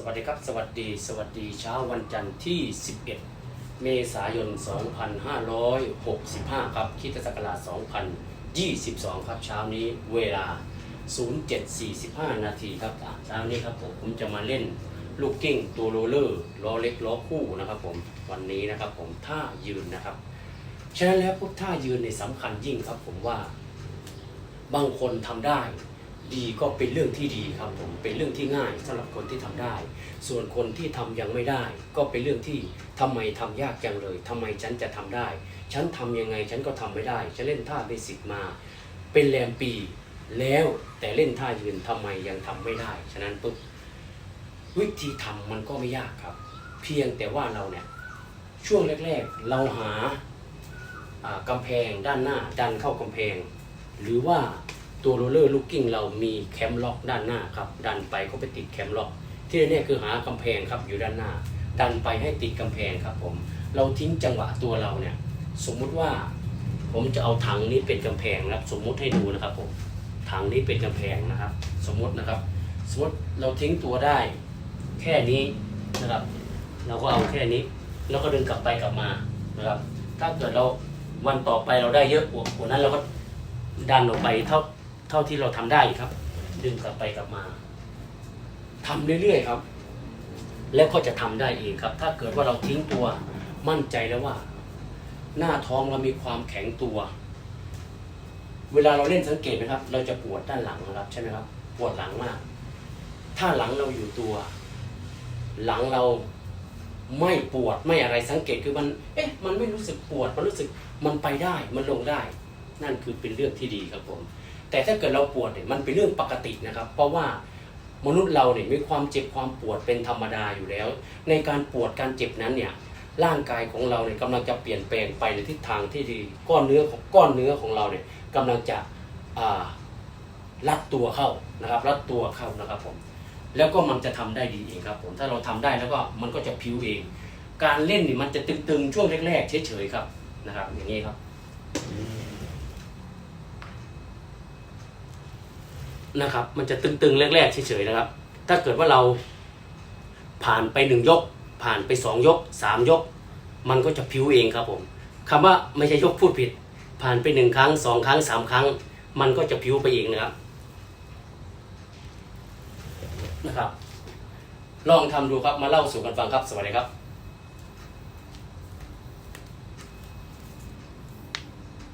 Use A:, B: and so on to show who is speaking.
A: สวัสดีครับ สวัสดี สวัสดีเช้าวันจันทร์ที่ 11 เมษายน 2565 ครับคิดศักราช2022 ครับเช้านี้เวลา 07.45 นาทีครับเช้านี้ครับผมผมจะมาเล่นลูกกิ้งตัวโรลเลอร์ล้อเล็กล้อคู่นะครับผมวันนี้นะครับผมท่ายืนนะครับ ฉะนั้นแล้วพวกท่ายืนในสำคัญยิ่งครับผมว่า บางคนทำได้ ดีก็เป็นเรื่องที่ดีครับผมเป็นเรื่องที่ง่ายสำหรับคนที่ทำได้ ส่วนคนที่ทำยังไม่ได้ ก็เป็นเรื่องที่ทำไมทำยากจังเลยทำไมฉันจะทำได้ ฉันทำยังไงฉันก็ทำไม่ได้ฉันเล่นท่าเบสิกมา เป็นแรมปี แล้วแต่เล่นท่ายืนทำไมยังทำไม่ได้ฉะนั้นปุ๊บวิธีทำมันก็ไม่ยากครับ เพียงแต่ว่าเราเนี่ยช่วงแรกๆ เราหาอ่ากำแพงด้านหน้าดันเข้ากำแพง หรือว่า ตัวโรลเลอร์ลูกกิ้งเรามีแคมล็อกด้านหน้าครับ ดันไปก็ไปติดแคมล็อก ที่แน่ๆคือหากำแพงครับอยู่ด้านหน้า ดันไปให้ติดกำแพงครับผม เราทิ้งจังหวะตัวเราเนี่ย สมมุติว่าผมจะเอาถังนี้เป็นกำแพงนะครับ สมมุติให้ดูนะครับผมถังนี้เป็นกำแพงนะครับ สมมุตินะครับ สมมติเราทิ้งตัวได้ แค่นี้นะครับ เราก็เอาแค่นี้ แล้วก็ดึงกลับไปกลับมานะครับ ถ้าเกิดเราวันต่อไปเราได้เยอะกว่านั้นเราก็ดันออกไปเท่า เท่าที่เราทำได้ครับ ดึงกลับไปกลับมาทำเรื่อยๆครับ แล้วก็จะทำได้เองครับ ถ้าเกิดว่าเราทิ้งตัวมั่นใจแล้วว่า หน้าท้องเรามีความแข็งตัว เวลาเราเล่นสังเกตไหมครับ เราจะปวดด้านหลังนะครับ ใช่ไหมครับ ปวดหลังมาก ถ้าหลังเราอยู่ตัว หลังเราไม่ปวดไม่อะไรสังเกตคือมัน เอ๊ะ มันไม่รู้สึกปวด มันรู้สึกมันไปได้ มันลงได้ นั่นคือเป็นเรื่องที่ดีครับผม แต่ถ้าเกิดเราปวดเนี่ยมันเป็นเรื่องปกตินะครับ เพราะว่ามนุษย์เราเนี่ยมีความเจ็บความปวดเป็นธรรมดาอยู่แล้ว ในการปวดการเจ็บนั้นเนี่ยร่างกายของเราเนี่ยกำลังจะเปลี่ยนแปลงไปในทิศทางที่ดีก้อนเนื้อของก้อนเนื้อของเราเนี่ยกำลังจะรัดตัวเข้านะครับ รัดตัวเข้านะครับผมแล้วก็มันจะทำได้ดีเองครับผมถ้าเราทำได้แล้วก็มันก็จะพิ้วเอง การเล่นนี่มันจะตึงๆช่วงแรกๆเฉยๆครับนะครับ อย่างนี้ครับ นะครับ มันจะตึงๆแรกๆเฉยๆนะครับ ถ้าเกิดว่าเราผ่านไปหนึ่งยก ผ่านไปสองยกสามยก มันก็จะพิ้วเองครับผมคำว่าไม่ใช่ยกพูดผิด ผ่านไปหนึ่งครั้งสองครั้งสามครั้ง มันก็จะพิ้วไปเองนะครับนะครับ ลองทำดูครับมาเล่าสู่กันฟังครับ สวัสดีครับ